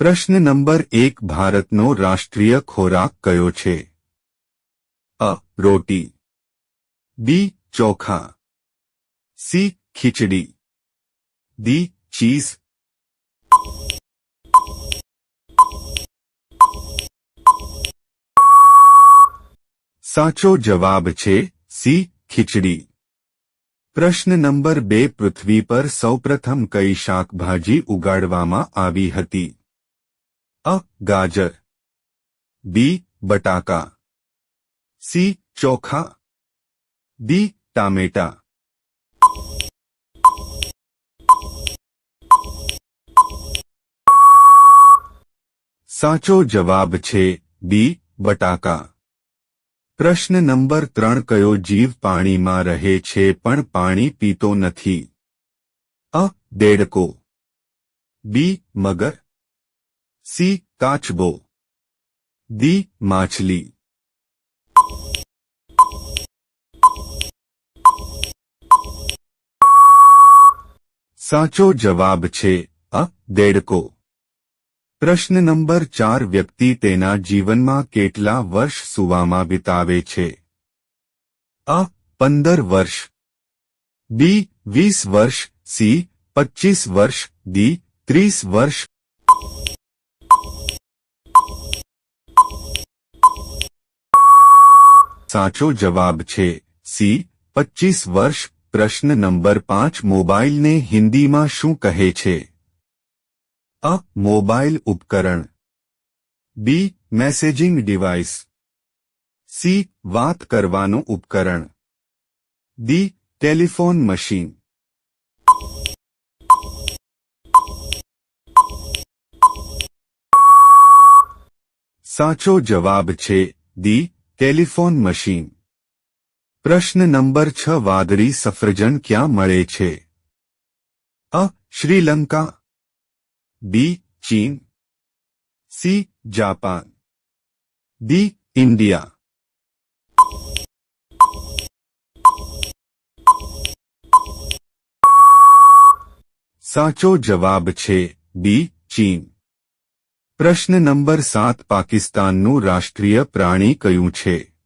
પ્રશ્ન નંબર એક ભારતનો રાષ્ટ્રીય ખોરાક કયો છે? અ, રોટી. બી, ચોખા. સી, ખીચડી. D cheese. સાચો જવાબ છે સી, ખીચડી. પ્રશ્ન નંબર બે પૃથ્વી પર સૌપ્રથમ કઈ શાકભાજી ઉગાડવામાં આવી હતી? અ, ગાજર. બી, બટાકા. સી, ચોખા. ડી, ટામેટા. સાચો જવાબ છે બી, બટાકા. પ્રશ્ન નંબર ત્રણ, કયો જીવ પાણીમાં રહે છે પણ પાણી પીતો નથી? અ, દેડકો. બી, મગર. સી કાચબો દી માછલી સાચો જવાબ છે અ દેડકો પ્રશ્ન નંબર ચાર વ્યક્તિ તેના જીવનમાં કેટલા વર્ષ સુવામાં વિતાવે છે અ પંદર વર્ષ બી વીસ વર્ષ સી પચીસ વર્ષ ડી ત્રીસ વર્ષ સાચો જવાબ છે સી પચીસ વર્ષ પ્રશ્ન નંબર પાંચ મોબાઈલને હિન્દીમાં શું કહે છે અ મોબાઈલ ઉપકરણ બી મેસેજિંગ ડિવાઇસ સી વાત કરવાનું ઉપકરણ ડી ટેલિફોન મશીન સાચો જવાબ છે ડી ટેલિફોન મશીન. પ્રશ્ન નંબર છ, વાદળી સફરજન ક્યાં મળે છે? અ, શ્રીલંકા. બી, ચીન. C, Japan. D, India. સાચો જવાબ છે બી, ચીન. પ્રશ્ન નંબર સાત, પાકિસ્તાનનું રાષ્ટ્રીય પ્રાણી કયું છે?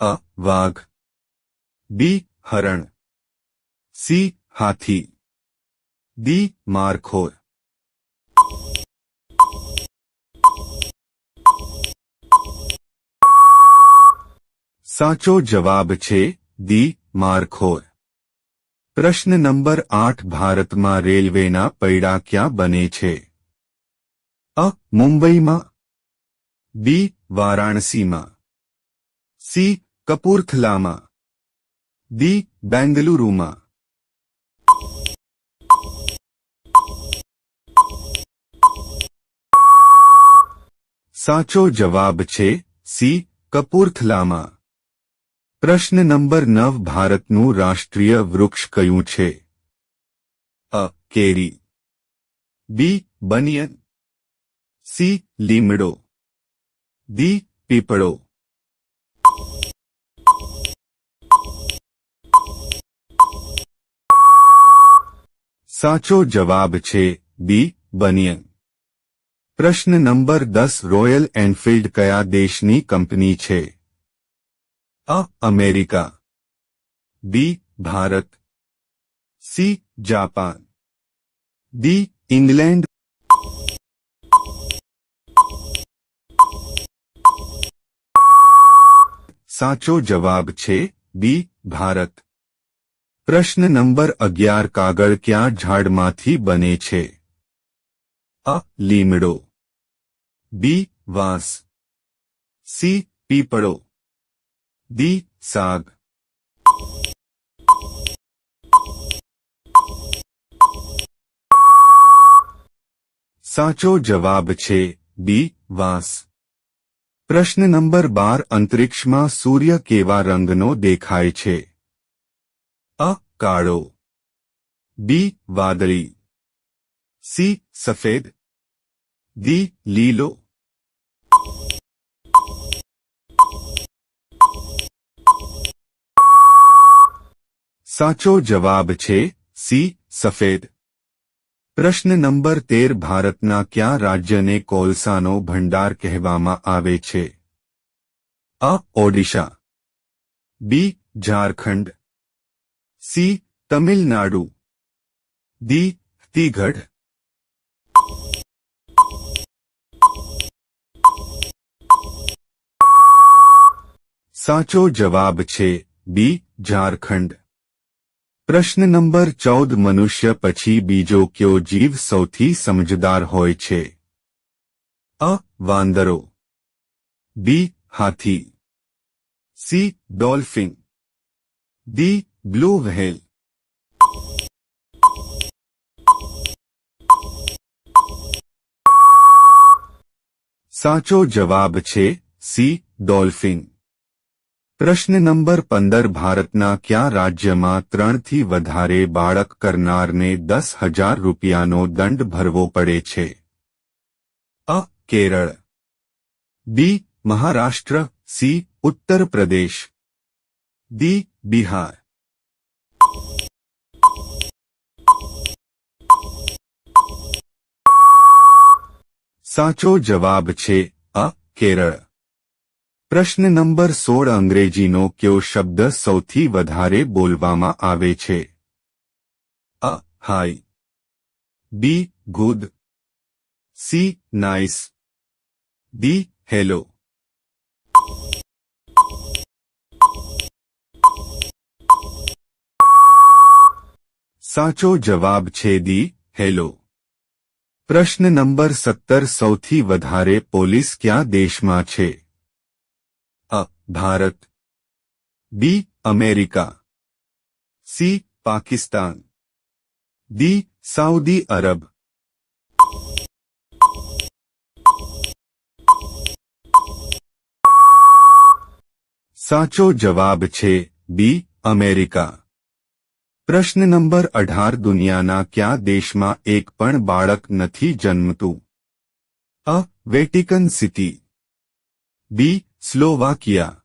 અ, વાઘ. બી, હરણ. સી, હાથી. ડી, મારખોર. સાચો જવાબ છે દી મારખોર. પ્રશ્ન નંબર આઠ, ભારતમાં રેલવેના પૈડા ક્યાં બને છે? અ, મુંબઈમાં. બી, વારાણસીમાં. સી, કપૂરથલામાં. ડી, બેંગલુરુમાં. સાચો જવાબ છે સી, કપૂરથલામાં. પ્રશ્ન નંબર નવ, ભારતનું રાષ્ટ્રીય વૃક્ષ કયું છે? A, carry. B, banyan. C લીમડો ડી પીપળો સાચો જવાબ છે બી બનિયન પ્રશ્ન નંબર દસ રોયલ એનફિલ્ડ કયા દેશની કંપની છે અ America B Bharat C Japan D England સાચો જવાબ છે બી ભારત પ્રશ્ન નંબર અગિયાર કાગળ ક્યાં ઝાડમાંથી બને છે અ લીમડો બી વાંસ સી પીપળો ડી સાગ સાચો જવાબ છે બી વાંસ પ્રશ્ન નંબર બાર અંતરિક્ષમાં સૂર્ય કેવા રંગનો દેખાય છે? અ, કાળો. બી, વાદળી. સી, સફેદ. ડી, લીલો. સાચો જવાબ છે સી, સફેદ. પ્રશ્ન નંબર તેર ભારતના કયા રાજ્યને કોલસાનો ભંડાર કહેવામાં આવે છે? અ. Odisha. B. Jharkhand. C. Tamil Nadu. D તીગઢ. સાચો જવાબ છે બી. ઝારખંડ. પ્રશ્ન નંબર ચૌદ, મનુષ્ય પછી બીજો કયો જીવ સૌથી સમજદાર હોય છે? અ, વાંદરો. બી, હાથી. C, dolphin. D, blue whale. સાચો જવાબ છે સી, ડોલ્ફિન. પ્રશ્ન નંબર પંદર, ભારતના કયા રાજ્યમાં ત્રણથી વધારે બાળક કરનારને દસ હજાર રૂપિયાનો દંડ ભરવો પડે છે? અ, Kerala. B, Maharashtra. C Uttar Pradesh D, Bihar. સાચો જવાબ છે અ, કેરળ. પ્રશ્ન નંબર સોળ અંગ્રેજીનો કયો શબ્દ સૌથી વધારે બોલવામાં આવે છે? અ, hi, B, good, C, nice, D, hello. સાચો જવાબ છે દી હેલો. પ્રશ્ન નંબર સત્તર સૌથી વધારે પોલીસ ક્યાં દેશમાં છે? અ Bharat B America C Pakistan D Saudi Arab સાચો જવાબ છે બી અમેરિકા પ્રશ્ન નંબર અઢાર દુનિયાના કયા દેશમાં એક પણ બાળક નથી જન્મતું અ Vatican city B Slovakia.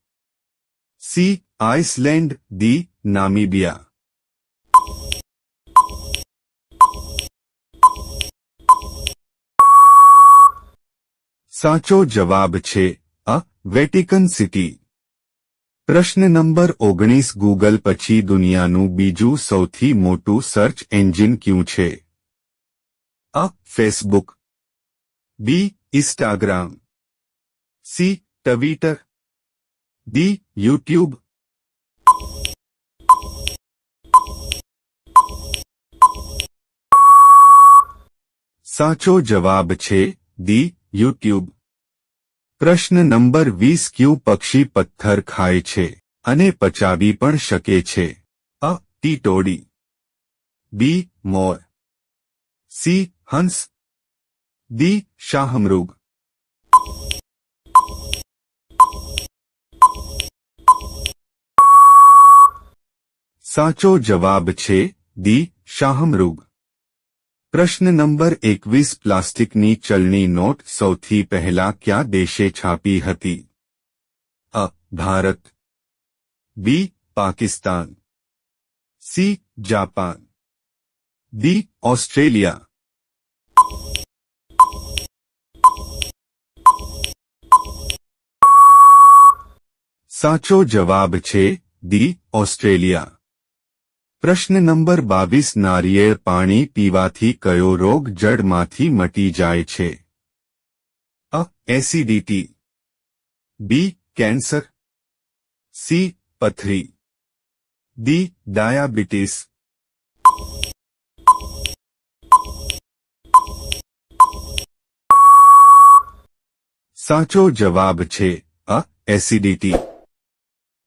C, Iceland, D, Namibia. સાચો જવાબ છે, અ, વેટિકન સિટી. પ્રશ્ન નંબર ઓગણીસ, ગૂગલ પછી દુનિયાનું બીજું સૌથી મોટું સર્ચ એન્જિન ક્યું છે? અ, Facebook. B, Instagram. C Twitter D YouTube. સાચો જવાબ છે દી યુટ્યુબ પ્રશ્ન નંબર વીસ, ક્યુ પક્ષી પથ્થર ખાય છે અને પચાવી પણ શકે છે? અ, ટીટોડી. બી મોર. સી હંસ. દી શાહમૃગ. સાચો જવાબ છે દી શાહમૃગ પ્રશ્ન નંબર એકવીસ પ્લાસ્ટિકની ચલણી નોટ સૌથી પહેલા કયા દેશે છાપી હતી અ Bharat B Pakistan C Japan D Australia સાચો જવાબ છે દી ઓસ્ટ્રેલિયા પ્રશ્ન નંબર બાવીસ, નારિયેળ પાણી પીવાથી કયો રોગ જડમાંથી મટી જાય છે? અ, એસિડિટી, બી, કેન્સર, સી, પથરી, ડી, ડાયાબિટીસ. સાચો જવાબ છે અ, એસિડિટી.